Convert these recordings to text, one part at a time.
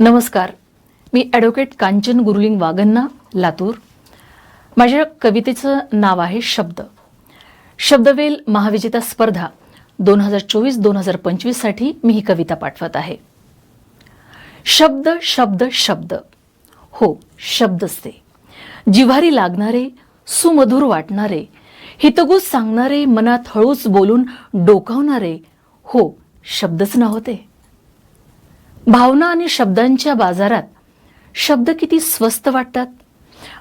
नमस्कार. मी ॲडव्होकेट कांचन गुरुलिंग वागन्ना लातूर. माझ्या कवितेचं नाव आहे शब्द. शब्दवेल महाविजेता स्पर्धा दोन हजार चोवीस दोन हजार पंचवीससाठी मी ही कविता पाठवत आहे. शब्द शब्द शब्द. हो शब्दच ते जिव्हारी लागणारे सुमधुर वाटणारे हितगुज सांगणारे मनात हळूच बोलून डोकावणारे हो शब्दच नव्हते भावना आणि शब्दांच्या बाजारात शब्द किती स्वस्त वाटतात?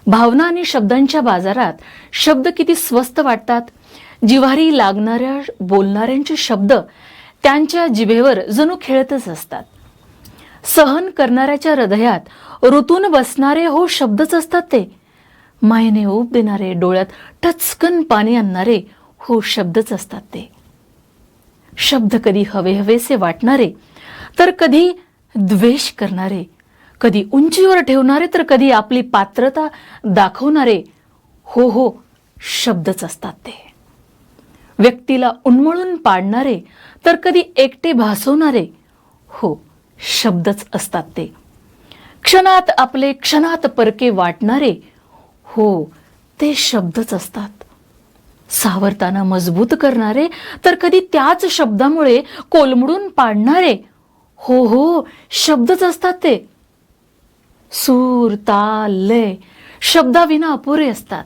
भावना आणि शब्दांच्या बाजारात शब्द किती स्वस्त वाटतात? जिव्हारी लागणाऱ्या बोलणाऱ्यांचे शब्द त्यांच्या जिभेवर जणू खेळतच असतात. सहन करणाऱ्याच्या हृदयात ऋतून बसणारे हो शब्दच असतात ते. मायेने ऊब देणारे डोळ्यात टचकन पाणी आणणारे हो शब्दच असतात ते. शब्द कधी हवे हवेसे वाटणारे तर कधी द्वेष करणारे कधी उंचीवर ठेवणारे तर कधी आपली पात्रता दाखवणारे हो हो शब्दच असतात ते. व्यक्तीला उन्मळून पाडणारे तर कधी एकटे भासवणारे हो शब्दच असतात ते. क्षणात आपले क्षणात परके वाटणारे हो ते शब्दच असतात. सावरताना मजबूत करणारे तर कधी त्याच शब्दामुळे कोलमडून पाडणारे हो हो शब्दच असतात ते. सूर ताल लय शब्दाविना अपुरे असतात.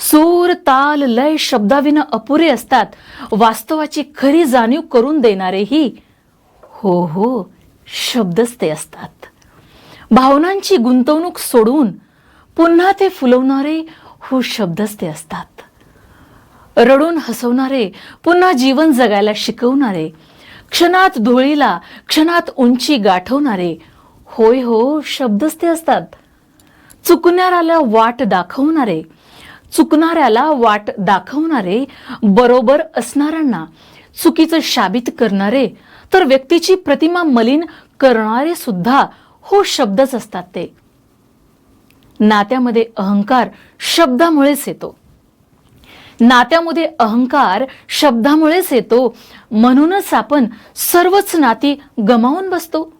सूर ताल लय शब्दाविना अपुरे असतात. वास्तवाची खरी जाणीव करून देणारेही हो हो शब्दच ते असतात. भावनांची गुंतवणूक सोडून पुन्हा ते फुलवणारे हो शब्दच ते असतात. रडून हसवणारे पुन्हा जीवन जगायला शिकवणारे क्षणात धुळीला क्षणात उंची गाठवणारे होय हो शब्दच ते असतात. चुकणाऱ्याला वाट दाखवणारे चुकणाऱ्याला वाट दाखवणारे बरोबर असणाऱ्यांना चुकीचं शाबित करणारे तर व्यक्तीची प्रतिमा मलिन करणारे सुद्धा हो शब्दच असतात ते. नात्यामध्ये अहंकार शब्दामुळेच येतो. नात्यामध्ये अहंकार शब्दामुळेच येतो. म्हणूनच आपण सर्वच नाती गमावून बसतो.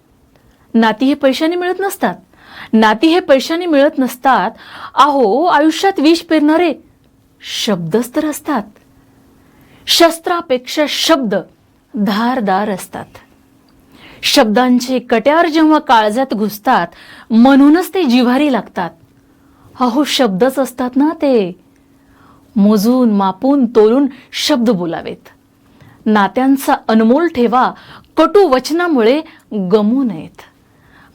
नाती हे पैशाने मिळत नसतात. नाती हे पैशाने मिळत नसतात. अहो आयुष्यात विष पेरणारे शब्दच तर असतात. शस्त्रापेक्षा शब्द धारदार असतात. शब्दांचे कट्यार जेव्हा काळजात घुसतात म्हणूनच ते जिव्हारी लागतात. अहो शब्दच असतात ना ते. मोजून मापून तोलून शब्द बोलावेत. नात्यांचा अनमोल ठेवा कटू वचनामुळे गमू नयेत.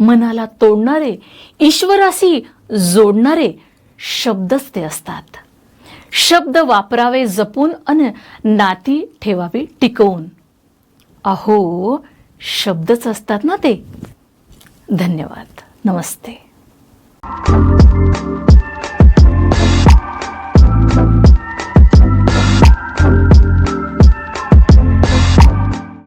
मनाला तोडणारे ईश्वराशी जोडणारे शब्दच ते असतात. शब्द वापरावे जपून अन नाती ठेवावी टिकवून. अहो शब्दच असतात ना ते. धन्यवाद. नमस्ते.